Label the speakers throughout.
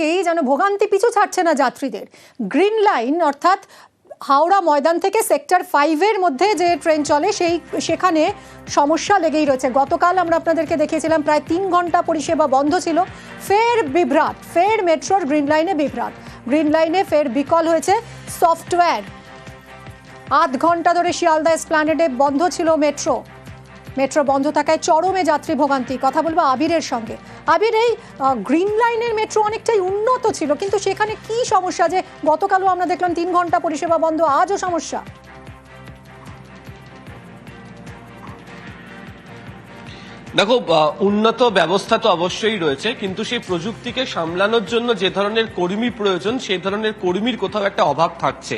Speaker 1: থেকেই যেন ভোগান্তি পিছু ছাড়ছে না যাত্রীদের। গ্রিন লাইন অর্থাৎ হাওড়া ময়দান থেকে সেক্টর ফাইভের মধ্যে যে ট্রেন চলে, সেই, সেখানে সমস্যা লেগেই রয়েছে। গতকাল আমরা আপনাদেরকে দেখিয়েছিলাম, প্রায় তিন ঘণ্টা পরিষেবা বন্ধ ছিল। ফের বিভ্রাট, ফের মেট্রোর গ্রিন লাইনে বিভ্রাট। গ্রিন লাইনে ফের বিকল হয়েছে সফটওয়্যার আধ ঘণ্টা ধরে শিয়ালদা এসপ্ল্যানেডে বন্ধ ছিল মেট্রো। মেট্রো বন্ধ থাকায় চরমে যাত্রী ভোগান্তি কথা বলব আবিরের সঙ্গে। আবির এই গ্রিন লাইনের মেট্রো অনেকটাই উন্নত ছিল, কিন্তু সেখানে কি সমস্যা? যে গতকালও আমরা দেখলাম তিন ঘণ্টা পরিষেবা বন্ধ, আজও সমস্যা।
Speaker 2: দেখো উন্নত ব্যবস্থা তো অবশ্যই রয়েছে, কিন্তু সেই প্রযুক্তিকে সামলানোর জন্য যে ধরনের কর্মী প্রয়োজন, সেই ধরনের কর্মীর কোথাও একটা অভাব থাকছে।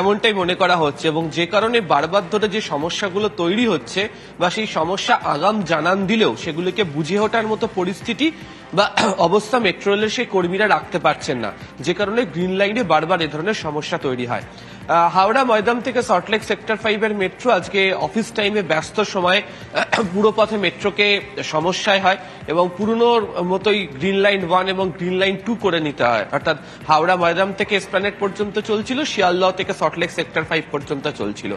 Speaker 2: এমনটাই মনে করা হচ্ছে, এবং যে কারণে বারবার ধরে যে সমস্যাগুলো তৈরি হচ্ছে, বা সেই সমস্যা আগাম জানান দিলেও সেগুলিকে বুঝে ওঠার মতো পরিস্থিতি বা অবস্থা মেট্রো রেলের সেই কর্মীরা রাখতে পারছেন না। যে কারণে গ্রিন লাইনে বারবার এ ধরনের সমস্যা তৈরি হয়। হাওড়া ময়দান থেকে সল্টলেক সেক্টর ফাইভের মেট্রো আজকে অফিস টাইমে ব্যস্ত সময় পুরো পথে মেট্রোকে সমস্যায় হয় এবং পুরনোর মতোই গ্রিন লাইন ওয়ান এবং গ্রিন লাইন টু করে নিতে হয়। অর্থাৎ হাওড়া ময়দান থেকে স্প্ল্যানেট পর্যন্ত চলছিল, শিয়ালদহ থেকে সল্টলেক সেক্টর ফাইভ পর্যন্ত চলছিল।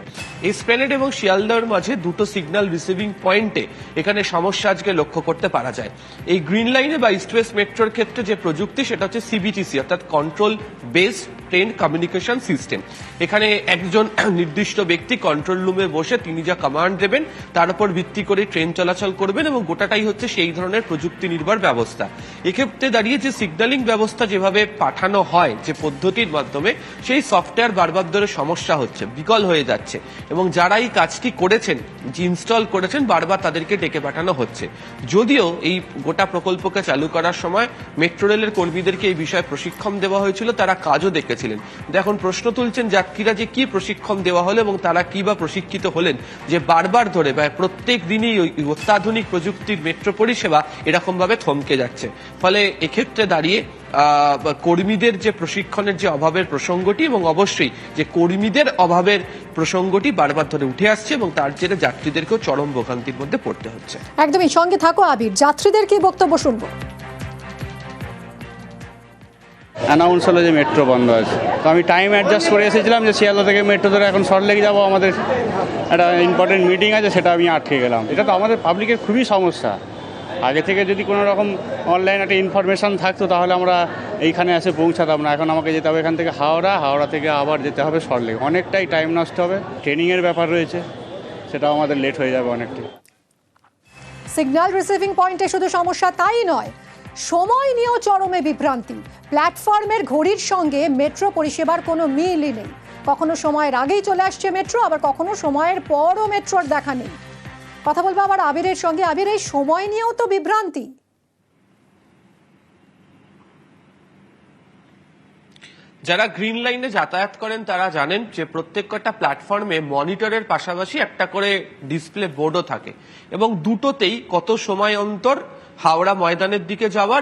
Speaker 2: এই স্প্ল্যানেট এবং শিয়ালদহের মাঝে দুটো সিগন্যাল রিসিভিং পয়েন্টে এখানে সমস্যা আজকে লক্ষ্য করতে পারা যায়। এই গ্রিন লাইনে বা ইস্ট ওয়েস্ট মেট্রোর ক্ষেত্রে যে প্রযুক্তি, সেটা হচ্ছে সিবিটিসি, অর্থাৎ control based train communication system. এখানে একজন নির্দিষ্ট ব্যক্তি কন্ট্রোল রুমে বসে তিনি যা কমান্ড দেবেন, তার উপর ভিত্তি করে ট্রেন চলাচল করবেন এবং গোটাটাই হচ্ছে সেই ধরনের প্রযুক্তি নির্ভর ব্যবস্থা। এক্ষেত্রে দাঁড়িয়ে যে সিগন্যালিং ব্যবস্থা যেভাবে পাঠানো হয়, যে পদ্ধতির মাধ্যমে, সেই সফটওয়্যার বারবার ধরে সমস্যা হচ্ছে, বিকল হয়ে যাচ্ছে এবং যারা এই কাজটি করেছেন, যে ইনস্টল করেছেন, বারবার তাদেরকে ডেকে পাঠানো হচ্ছে। যদিও এই গোটা প্রকল্পকে চালু করার সময় মেট্রো রেলের কর্মীদেরকে এই বিষয়ে প্রশিক্ষণ দেওয়া হয়েছিল, তারা কাজও দেখেছিলেন এখন প্রশ্ন তুলছেন যাত্রীরা যে কি প্রশিক্ষণ দেওয়া হলো এবং তারা কি বা প্রশিক্ষিত হলেন, যে বারবার ধরে বা প্রত্যেক দিনই ওই অত্যাধুনিক প্রযুক্তির মেট্রো পরিষেবা এরকম ভাবে থমকে যাচ্ছে। ফলে এক্ষেত্রে দাঁড়িয়ে কর্মীদের যে প্রশিক্ষণের যে অভাবের প্রসঙ্গটি এবং অবশ্যই যে কর্মীদের অভাবের প্রসঙ্গটি বারবার ধরে উঠে আসছে এবং তার জেরে যাত্রীদেরকেও চরম ভোগান্তির মধ্যে পড়তে হচ্ছে।
Speaker 1: একদমই, সঙ্গে থাকো আবির যাত্রীদের কি বক্তব্য শুনব।
Speaker 3: অ্যানাউন্স হলো যে মেট্রো বন্ধ আছে। তো আমি টাইম অ্যাডজাস্ট করে এসেছিলাম যে শিয়ালদা থেকে মেট্রো ধরে এখন লেগে যাব। আমাদের একটা ইম্পর্টেন্ট মিটিং আছে, সেটা আমি আটকে গেলাম। এটা তো আমাদের পাবলিকের খুবই সমস্যা। আগে থেকে যদি কোনো রকম অনলাইন একটা ইনফরমেশান থাকতো, তাহলে আমরা এইখানে এসে পৌঁছাতাম না। এখন আমাকে যেতে হবে এখান থেকে হাওড়া। হাওড়া থেকে আবার যেতে হবে সরলেক অনেকটাই টাইম নষ্ট হবে। ট্রেনিংয়ের ব্যাপার রয়েছে। সেটাও আমাদের লেট হয়ে যাবে অনেকটাই।
Speaker 1: সিগন্যাল রিসিভিং পয়েন্টে শুধু সমস্যা তাই নয়। সময় নিয়েও চরমে বিভ্রান্তি। প্ল্যাটফর্মের ঘড়ির সঙ্গে মেট্রো পরিষেবার কোনো মিলই নেই। কখনো সময়ের আগেই চলে আসছে মেট্রো, আবার কখনো সময়ের পরও মেট্রোর দেখা নেই। কথা বলব আবার আবিরের সঙ্গে। আবির, এই সময় নিয়েও তো বিভ্রান্তি।
Speaker 2: যারা গ্রিন লাইনে যাতায়াত করেন, তারা জানেন যে প্রত্যেক কটা প্ল্যাটফর্মে মনিটরের পাশাপাশি একটা করে ডিসপ্লে বোর্ডও থাকে। এবং দুটোতেই কত সময় অন্তর হাওড়া ময়দানের দিকে যাওয়ার